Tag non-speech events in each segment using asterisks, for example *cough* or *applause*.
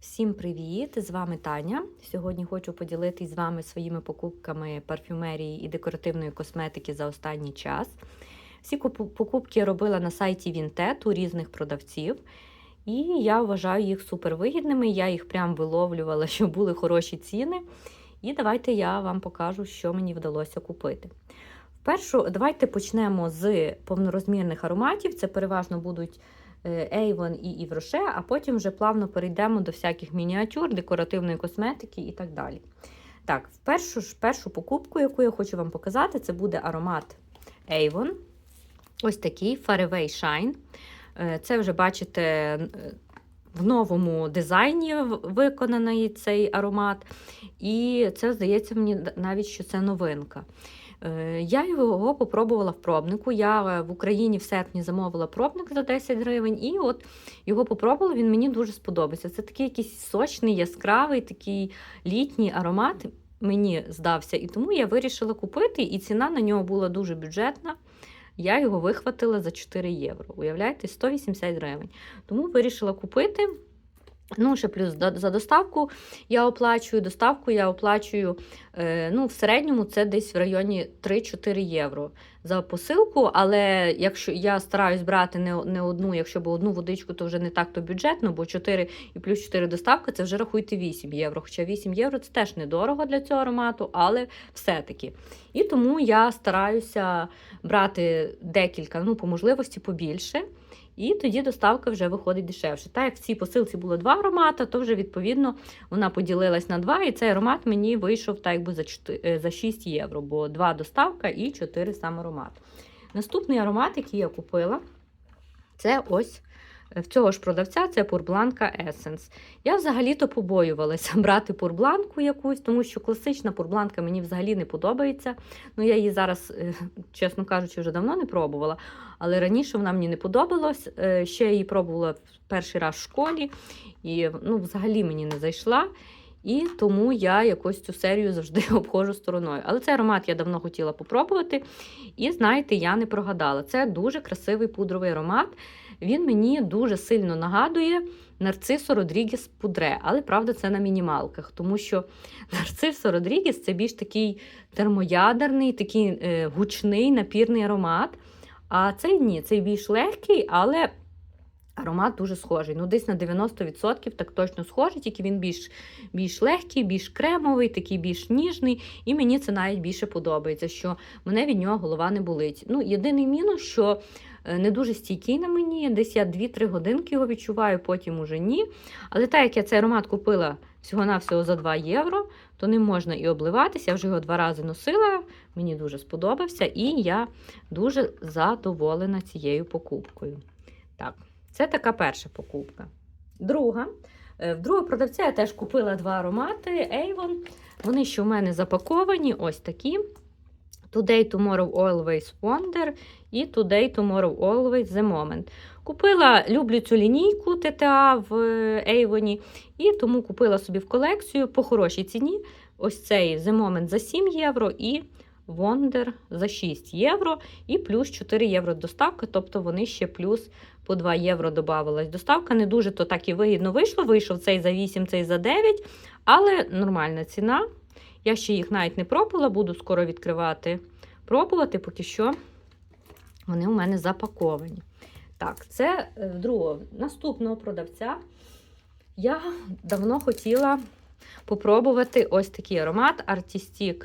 Всім привіт! З вами Таня. Сьогодні хочу поділитись з вами своїми покупками парфюмерії і декоративної косметики за останній час. Всі покупки робила на сайті Vinted у різних продавців, і я вважаю їх супервигідними. Я їх прям виловлювала, *laughs* щоб були хороші ціни. І давайте я вам покажу, що мені вдалося купити. Першу, давайте почнемо з повнорозмірних ароматів. Це переважно будуть Avon і Rocher, а потім вже плавно перейдемо до всяких мініатюр, декоративної косметики і так далі. Так, першу, першу покупку, яку я хочу вам показати, це буде аромат Avon. Ось такий Faraway Shine. Е, Це вже бачите е, в новому дизайні виконаний цей аромат. І це здається мені навіть, що це новинка. Е, Я його попробувала в пробнику. Я е, в Україні в серпні замовила пробник за 10 гривень, і от його попробувала, він мені дуже сподобався. Це такий якийсь сочний, яскравий, такий літній аромат. Мені здався, і тому я вирішила купити, і ціна на нього була дуже бюджетна. Я його вихватила за 4 євро. Уявляєте, 180 гривень. Тому вирішила купити. Ну, ще плюс за доставку я оплачую. Доставку я оплачую е, ну, в середньому це десь в районі 3-4 євро за посилку. Але якщо я стараюсь брати не, не одну, якщо б одну водичку, то вже не так то бюджетно, бо 4 і плюс 4 доставка це вже рахуйте 8 євро. Хоча 8 євро це теж недорого для цього аромату, але все-таки. І тому я стараюся брати декілька, ну, по можливості побільше. І тоді доставка вже виходить дешевше. Так як в цій посилці було два аромати, то вже відповідно вона поділилась на два, і цей аромат мені вийшов так якби за 4, за 6 євро, бо два доставка і 4 сам аромат. Наступний аромат, який я купила, це ось е, в цього ж продавця це пурбланка Essence. Я взагалі-то побоювалася *laughs* брати пурбланку якусь, тому що класична пурбланка мені взагалі не подобається. Ну, я її зараз, е, чесно кажучи, вже давно не пробувала. Але раніше вона мені не подобалась. Е, Ще я її пробувала перший раз в школі, і ну, взагалі мені не зайшла. І тому я якось цю серію завжди *laughs* обходжу стороною. Але цей аромат я давно хотіла попробувати. І знаєте, я не прогадала. Це дуже красивий пудровий аромат. Він мені дуже сильно нагадує Нарцисо Родрігес Пудре, але правда, це на мінімалках, тому що *laughs* Нарцисо Родрігес це більш такий термоядерний, такий е, гучний напірний аромат. А цей ні, цей більш легкий, але аромат дуже схожий. Ну, десь на 90% так точно схожий, тільки він більш, більш легкий, більш кремовий, такий більш ніжний. І мені це навіть більше подобається, що мене від нього голова не болить. Ну, єдиний мінус, що не дуже стійкий на мені. Десь я 2-3 годинки його відчуваю, потім уже ні. Але так як я цей аромат купила всього-навсього за 2 євро, то ним можна і обливатися. Я вже його два рази носила, мені дуже сподобався, і я дуже задоволена цією покупкою. Так, це така перша покупка. Друга. Е, В другого продавця я теж купила два аромати Avon. Вони ще у мене запаковані, ось такі. Today, Tomorrow, Always Wonder і Today, Tomorrow, Always The Moment. Купила, люблю цю лінійку ТТА в Avon, і тому купила собі в колекцію по хорошій ціні. Ось цей The Moment за 7 євро і Wonder за 6 євро, і плюс 4 євро доставка, тобто вони ще плюс по 2 євро додавалась. Доставка не дуже то так і вигідно вийшло. Вийшов цей за 8, цей за 9, але нормальна ціна. Я ще їх навіть не пробувала, буду скоро відкривати. Пробувати, поки що вони у мене запаковані. Так, це е, другого наступного продавця. Я давно хотіла попробувати ось такий аромат Artistic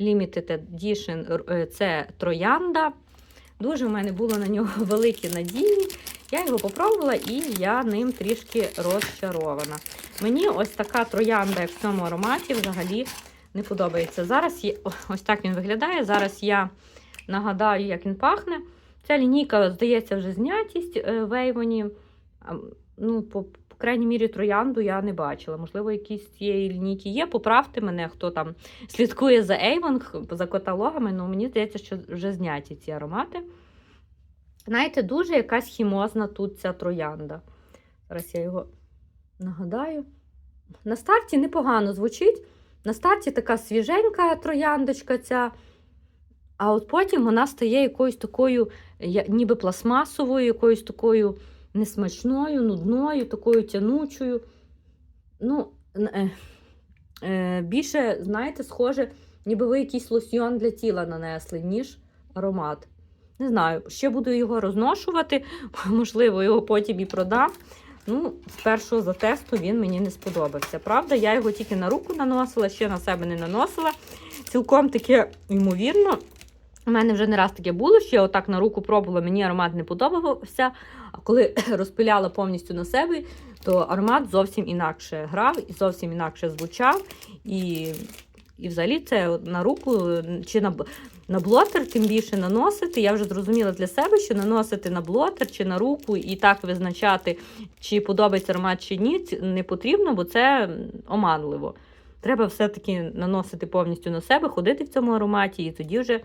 Limited Edition. е, Це троянда. Дуже в мене було на нього *laughs* великі надії. Я його попробувала і я ним трішки розчарована. Мені ось така троянда, як в цьому ароматі, взагалі не подобається. Зараз є, ось так він виглядає. Зараз я нагадаю, як він пахне. Ця лінійка, здається, вже знятість е, в Ейвоні. Ну, по, по крайній мірі, троянду я не бачила. Можливо, якісь цієї лінійки є. Поправте мене, хто там слідкує за Avon, за каталогами. Ну, мені здається, що вже зняті ці аромати. Знаєте, дуже якась хімозна тут ця троянда. Зараз я його нагадаю. На старті непогано звучить. На старті така свіженька трояндочка ця. А от потім вона стає якоюсь такою, ніби пластмасовою, якоюсь такою несмачною, нудною, такою тянучою. ну, е, е, більше, знаєте, схоже, ніби ви якийсь лосьйон для тіла нанесли, ніж аромат. Не знаю, ще буду його розношувати, *laughs* можливо, його потім і продам. Ну, з першого затесту він мені не сподобався. Правда, я його тільки на руку наносила, ще на себе не наносила. Цілком таке, ймовірно. У мене вже не раз таке було, що я отак на руку пробувала, мені аромат не подобався. А коли *clears throat* розпиляла повністю на себе, то аромат зовсім інакше грав і зовсім інакше звучав. І, і взагалі це на руку чи на, на блотер, тим більше наносити. Я вже зрозуміла для себе, що наносити на блотер чи на руку і так визначати, чи подобається аромат чи ні, не потрібно, бо це оманливо. Треба все-таки наносити повністю на себе, ходити в цьому ароматі, і тоді вже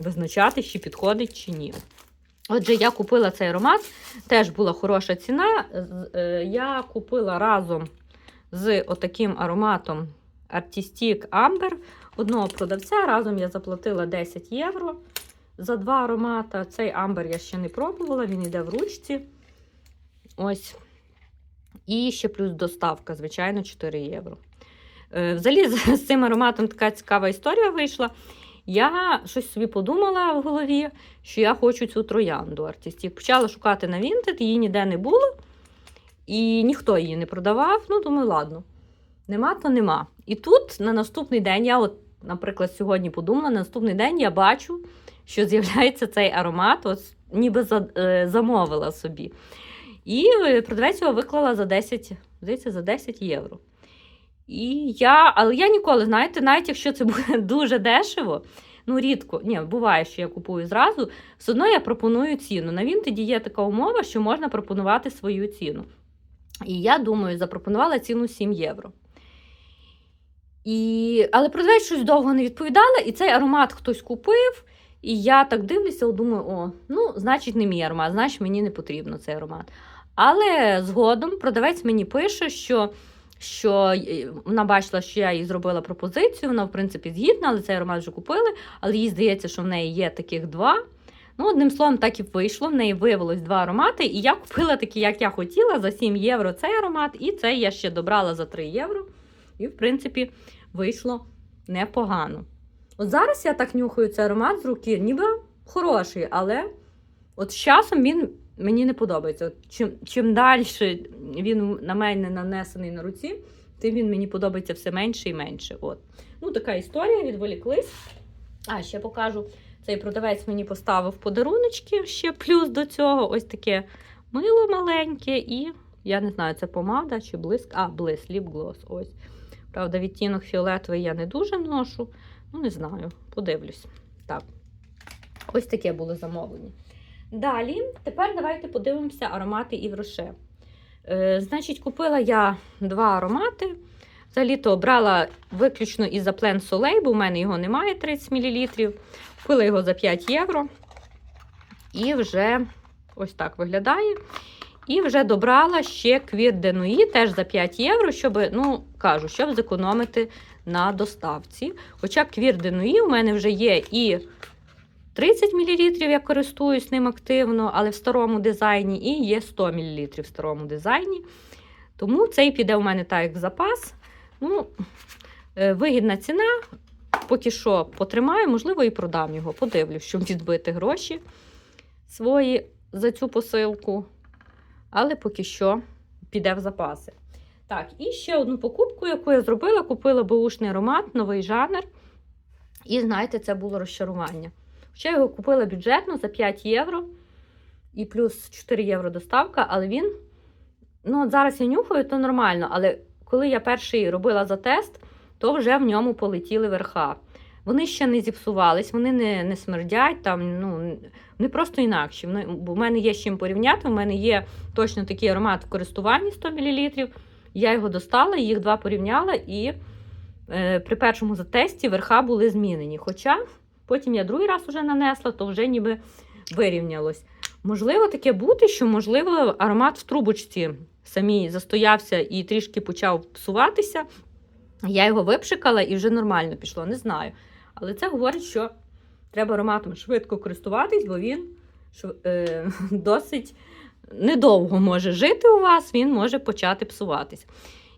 визначати, чи підходить чи ні. Отже, я купила цей аромат, теж була хороша ціна. Е, Я купила разом з отаким ароматом Artistic Amber одного продавця. Разом я заплатила 10 євро за два аромата. Цей амбер я ще не пробувала, він йде в ручці. Ось. І ще плюс доставка, звичайно, 4 євро. Е, Взагалі, з, цим ароматом така цікава історія вийшла. Я щось собі подумала в голові, що я хочу цю троянду артистів. Почала шукати на Vinted, її ніде не було, і ніхто її не продавав. Ну, думаю, ладно, нема, то нема. І тут на наступний день, я, от, наприклад, сьогодні подумала, на наступний день я бачу, що з'являється цей аромат, от, ніби за, е, замовила собі. І е, продавець його виклала за 10, здається, за 10 євро. І я, але я ніколи, знаєте, навіть якщо це буде *laughs* дуже дешево, ну рідко, ні, буває, що я купую зразу, все одно я пропоную ціну. На Vinted є така умова, що можна пропонувати свою ціну. І я думаю, запропонувала ціну 7 євро. І... Але продавець щось довго не відповідала, і цей аромат хтось купив. І я так дивлюся, думаю, о, ну, значить, не мій аромат, значить, мені не потрібно цей аромат. Але згодом продавець мені пише, що що е, вона бачила, що я їй зробила пропозицію, вона, в принципі, згідна, але цей аромат вже купили. Але їй здається, що в неї є таких два. Ну, одним словом, так і вийшло. В неї виявилось два аромати, і я купила такі, як я хотіла, за 7 євро цей аромат, і цей я ще добрала за 3 євро. І, в принципі, вийшло непогано. От зараз я так нюхаю цей аромат з руки, ніби хороший, але от з часом він мені не подобається. От чим, чим далі він на мене нанесений на руці, тим він мені подобається все менше і менше. От. Ну, така історія, відволіклись. А, ще покажу. Цей продавець мені поставив подаруночки ще плюс до цього. Ось таке мило маленьке, і я не знаю, це помада чи блиск. А, блиск, ліп глос. Ось. Правда, відтінок фіолетовий я не дуже ношу. Ну, не знаю, подивлюсь. Так. Ось таке було замовлення. Далі, тепер давайте подивимося аромати Івроше. Е, значить, купила я два аромати. Взагалі-то брала виключно із Plant Soleil, бо в мене його немає 30 мл. Купила його за 5 євро. І вже ось так виглядає. І вже добрала ще квір Денуї теж за 5 євро, щоб, ну, кажу, щоб зекономити на доставці. Хоча квір Денуї у мене вже є і 30 мл, я користуюсь ним активно, але в старому дизайні, і є 100 мл в старому дизайні. Тому цей піде у мене так, як запас. Ну, е, вигідна ціна. Поки що потримаю, можливо, і продам його. Подивлюсь, щоб відбити гроші свої за цю посилку. Але поки що піде в запаси. Так, і ще одну покупку, яку я зробила, купила беушний аромат, новий жанр. І знаєте, це було розчарування. Ще його купила бюджетно за 5 євро і плюс 4 євро доставка, але він. Ну, от зараз я нюхаю, то нормально. Але коли я перший робила за тест, то вже в ньому полетіли верха. Вони ще не зіпсувались, вони не, не смердять, там, ну, вони просто інакші. Вони, бо в мене є з чим порівняти. У мене є точно такий аромат в користуванні 100 мл. Я його достала, їх два порівняла, і е, при першому затесті верха були змінені. Хоча потім я другий раз вже нанесла, то вже ніби вирівнялось. Можливо, таке бути, що, можливо, аромат в трубочці самій застоявся і трішки почав псуватися. Я його випшикала і вже нормально пішло, не знаю. Але це говорить, що треба ароматом швидко користуватись, бо він е, *laughs* досить недовго може жити у вас, він може почати псуватись.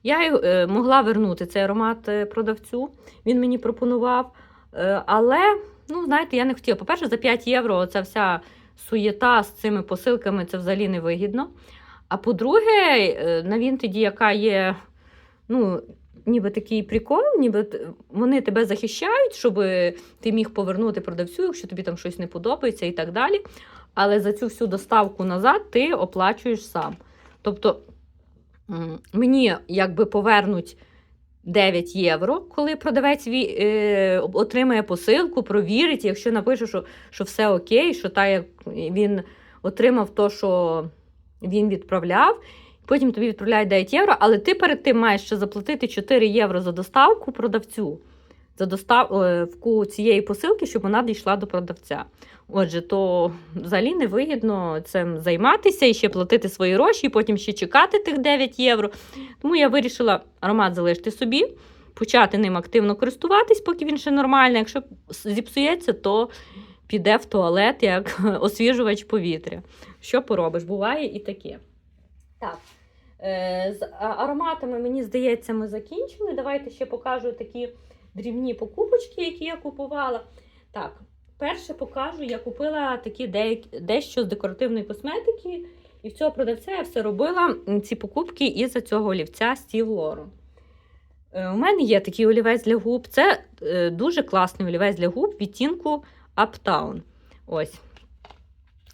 Я е, могла вернути цей аромат е, продавцю, він мені пропонував. Е, але, ну, знаєте, я не хотіла. По-перше, за 5 євро ця вся суєта з цими посилками це взагалі не вигідно. А по-друге, е, на Вінтеді, яка є, ну, ніби такий прикол, ніби вони тебе захищають, щоб ти міг повернути продавцю, якщо тобі там щось не подобається і так далі. Але за цю всю доставку назад ти оплачуєш сам. Тобто мені якби повернуть 9 євро, коли продавець е, отримає посилку, провірить, якщо напише, що, що все окей, що та, як він отримав то, що він відправляв. Потім тобі відправляють 9 євро, але ти перед тим маєш ще заплатити 4 євро за доставку продавцю, за доставку цієї посилки, щоб вона дійшла до продавця. Отже, то взагалі невигідно цим займатися і ще платити свої гроші, і потім ще чекати тих 9 євро. Тому я вирішила аромат залишити собі, почати ним активно користуватись, поки він ще нормальний. Якщо зіпсується, то піде в туалет як *laughs* освіжувач повітря. Що поробиш? Буває і таке. Так. Е, з ароматами, мені здається, ми закінчили. Давайте ще покажу такі дрібні покупочки, які я купувала. Так, перше покажу, я купила такі дещо з декоративної косметики. І в цього продавця я все робила ці покупки із-за цього олівця Стів Лорен. Е, У мене є такий олівець для губ. Це е, дуже класний олівець для губ відтінку Uptown. Ось.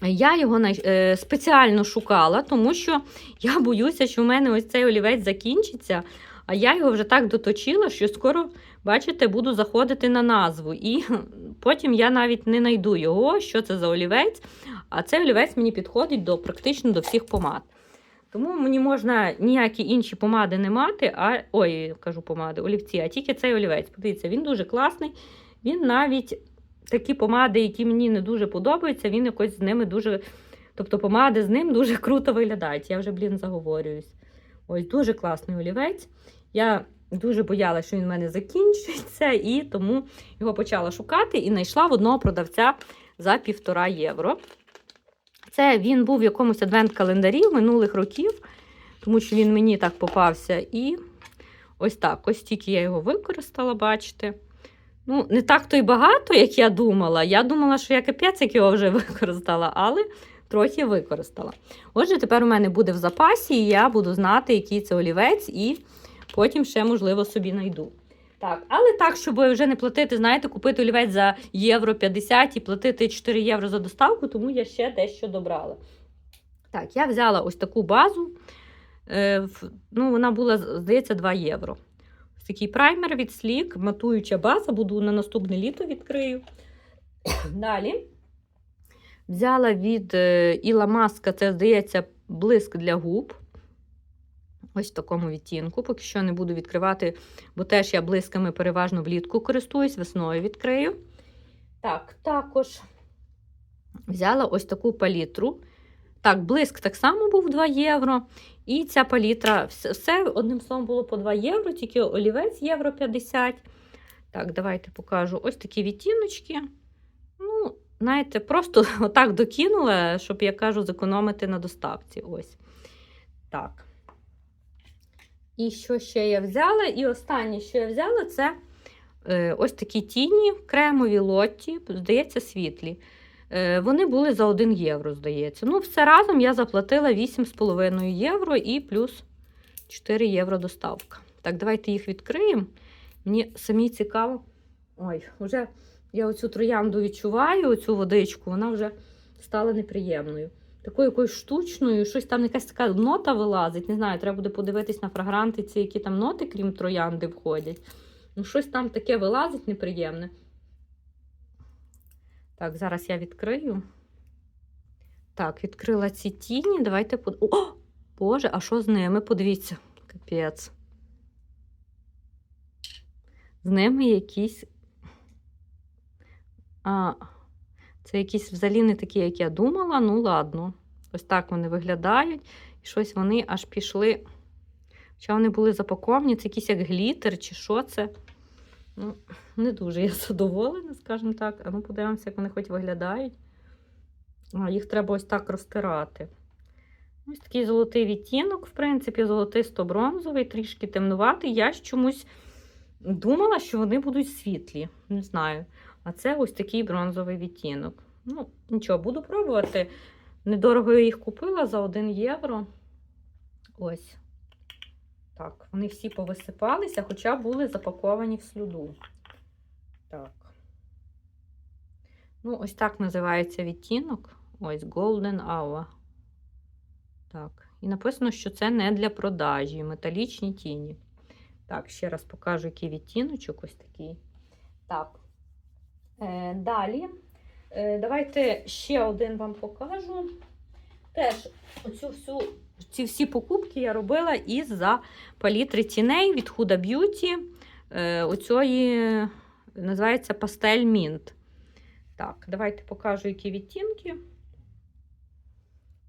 Я його е, спеціально шукала, тому що я боюся, що в мене ось цей олівець закінчиться, а я його вже так доточила, що скоро, бачите, буду заходити на назву. І потім я навіть не знайду його, що це за олівець. А цей олівець мені підходить до практично до всіх помад. Тому мені можна ніякі інші помади не мати, а ой, кажу помади, олівці, а тільки цей олівець. Подивіться, він дуже класний. Він навіть такі помади, які мені не дуже подобаються, він якось з ними дуже. Тобто помади з ним дуже круто виглядають. Я вже, блін, заговорююсь. Ось дуже класний олівець. Я дуже боялася, що він в мене закінчиться, і тому його почала шукати і знайшла в одного продавця за півтора євро. Це він був в якомусь адвент-календарі минулих років, тому що він мені так попався. І ось так, ось тільки я його використала, бачите. Ну, не так то й багато, як я думала. Я думала, що я капець, його вже *laughs* використала, але трохи використала. Отже, тепер у мене буде в запасі, і я буду знати, який це олівець, і потім ще, можливо, собі знайду. Так, але так, щоб вже не платити, знаєте, купити олівець за євро 50 і платити 4 євро за доставку, тому я ще дещо добрала. Так, я взяла ось таку базу. Е, ну, вона була, здається, 2 євро. Такий праймер від Sleek, матуюча база, буду на наступне літо відкрию. Далі взяла від е, Іла Маска, це, здається, блиск для губ. Ось в такому відтінку. Поки що не буду відкривати, бо теж я блисками переважно влітку користуюсь, весною відкрию. Так, також взяла ось таку палітру. Так, блиск так само був 2 євро. І ця палітра, все, одним словом було по 2 євро, тільки олівець євро 50. Так, давайте покажу ось такі відтіночки. Ну, знаєте, просто *laughs* отак докинула, щоб, я кажу, зекономити на доставці. Ось. Так. І що ще я взяла? І останнє, що я взяла, це е, ось такі тіні, кремові лотті, здається, світлі. Е, вони були за 1 євро, здається. Ну, все разом я заплатила 8,5 євро і плюс 4 євро доставка. Так, давайте їх відкриємо. Мені самі цікаво. Ой, вже я оцю троянду відчуваю, оцю водичку, вона вже стала неприємною. Такою якоюсь штучною, щось там якась така нота вилазить. Не знаю, треба буде подивитись на фрагрантиці, які там ноти, крім троянди, входять. Ну, щось там таке вилазить неприємне. Так, зараз я відкрию. Так, відкрила ці тіні. Давайте под... О! Боже, а що з ними? Подивіться, капець. З ними якісь. А, це якісь взагалі не такі, як я думала. Ну, ладно. Ось так вони виглядають. І щось вони аж пішли. Хоча вони були запаковані, це якийсь як глітер, чи що це. Ну, не дуже я *laughs* задоволена, скажімо так. А ну подивимося, як вони хоч виглядають. А, їх треба ось так розтирати. Ось такий золотий відтінок, в принципі, золотисто-бронзовий, трішки темнуватий. Я ж чомусь думала, що вони будуть світлі. Не знаю. А це ось такий бронзовий відтінок. Ну, нічого, буду пробувати. Недорого я їх купила за 1 євро. Ось. Так, вони всі повисипалися, хоча були запаковані в слюду. Так. Ну, ось так називається відтінок. Ось Golden Hour. Так. І написано, що це не для продажі, металічні тіні. Так, ще раз покажу, який відтіночок ось такий. Так. Е, далі. Е, давайте ще один вам покажу. Теж оцю всю, ці всі покупки я робила із-за палітри тіней від Huda Beauty. Е, оцієї називається Пастель Mint. Так, давайте покажу, які відтінки.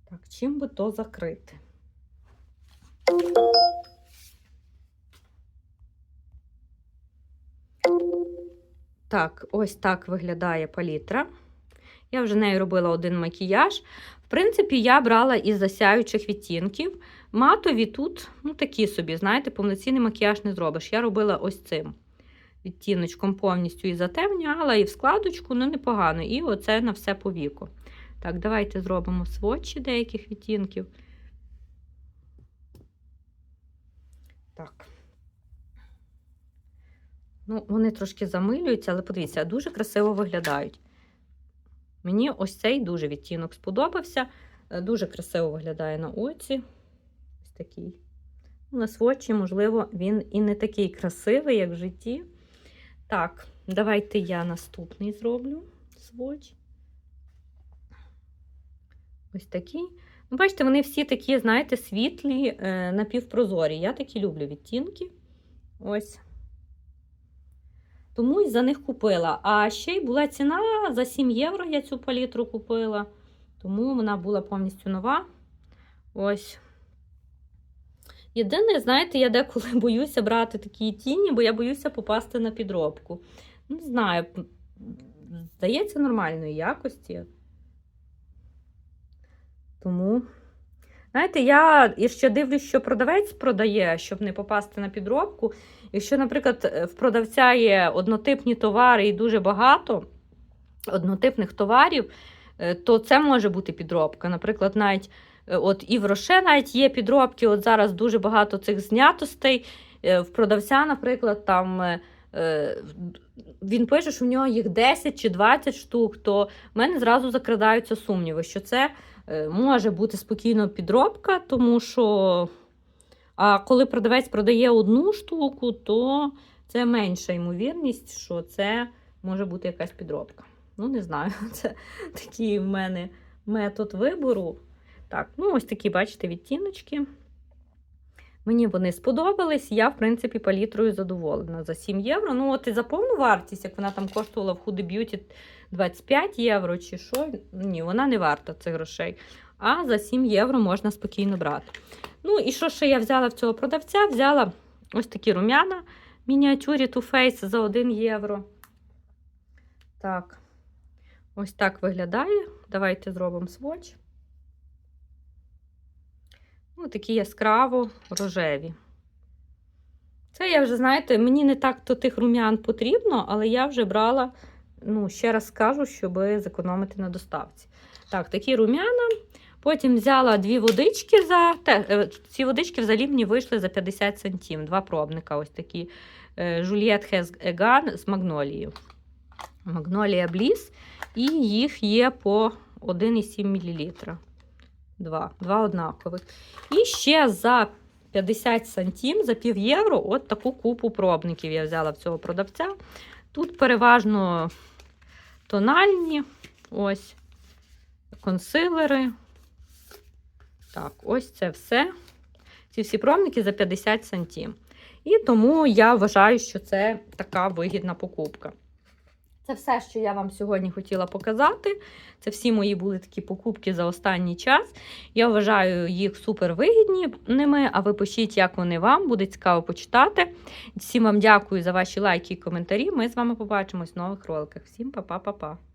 Так, чим би то закрити? Так, ось так виглядає палітра. Я вже нею робила один макіяж. В принципі, я брала із засяючих відтінків. Матові тут, ну, такі собі, знаєте, повноцінний макіяж не зробиш. Я робила ось цим відтіночком повністю і затемняла, і в складочку, ну, непогано. І оце на все по віку. Так, давайте зробимо сводчі деяких відтінків. Так. Ну, вони трошки замилюються, але подивіться, дуже красиво виглядають. Мені ось цей дуже відтінок сподобався. Е, Дуже красиво виглядає на оці. Ось такий. На сводчі, можливо, він і не такий красивий, як в житті. Так, давайте я наступний зроблю сводч. Ось такий. Ну, бачите, вони всі такі, знаєте, світлі, е, напівпрозорі. Я такі люблю відтінки. Ось. Тому і за них купила. А ще й була ціна за 7 євро я цю палітру купила. Тому вона була повністю нова. Ось. Єдине, знаєте, я деколи *laughs* боюся брати такі тіні, бо я боюся попасти на підробку. Не знаю, здається, нормальної якості. Тому, знаєте, я ще дивлюсь, що продавець продає, щоб не попасти на підробку. Якщо, наприклад, в продавця є однотипні товари і дуже багато однотипних товарів, е, то це може бути підробка. Наприклад, навіть е, от і в Роше навіть є підробки. От зараз дуже багато цих знятостей. Е, В продавця, наприклад, там. е, е, Він пише, що в нього їх 10 чи 20 штук, то в мене зразу закрадаються сумніви, що це е, може бути спокійно підробка, тому що а коли продавець продає одну штуку, то це менша ймовірність, що це може бути якась підробка. Ну, не знаю, *laughs* це такий в мене метод вибору. Так, ну ось такі, бачите, відтіночки. Мені вони сподобались. Я, в принципі, палітрою задоволена за 7 євро. Ну, от і за повну вартість, як вона там коштувала в Huda Beauty 25 євро чи що, ні, вона не варта цих грошей. А за 7 євро можна спокійно брати. Ну, і що ще я взяла в цього продавця? Взяла ось такі рум'яна мініатюрі Too Faced за 1 євро. Так, ось так виглядає. Давайте зробимо сводч. Ну, такі яскраво рожеві. Це я вже, знаєте, мені не так то тих рум'ян потрібно, але я вже брала, ну, ще раз скажу, щоб зекономити на доставці. Так, такі рум'яна. Потім взяла дві водички за. Те, е, ці водички взагалі мені вийшли за 50 центів. Два пробника. Ось такі Juliet Has Egan з магнолією. Магнолія Бліс. І їх є по 1,7 мл. Два, два однакових. І ще за 50 сантім, за пів євро, от таку купу пробників я взяла в цього продавця. Тут переважно тональні, ось консилери. Так, ось це все. Ці всі пробники за 50 сантім. І тому я вважаю, що це така вигідна покупка. Це все, що я вам сьогодні хотіла показати. Це всі мої були такі покупки за останній час. Я вважаю їх супер вигідними, а ви пишіть, як вони вам, буде цікаво почитати. Всім вам дякую за ваші лайки і коментарі. Ми з вами побачимось в нових роликах. Всім па-па-па-па!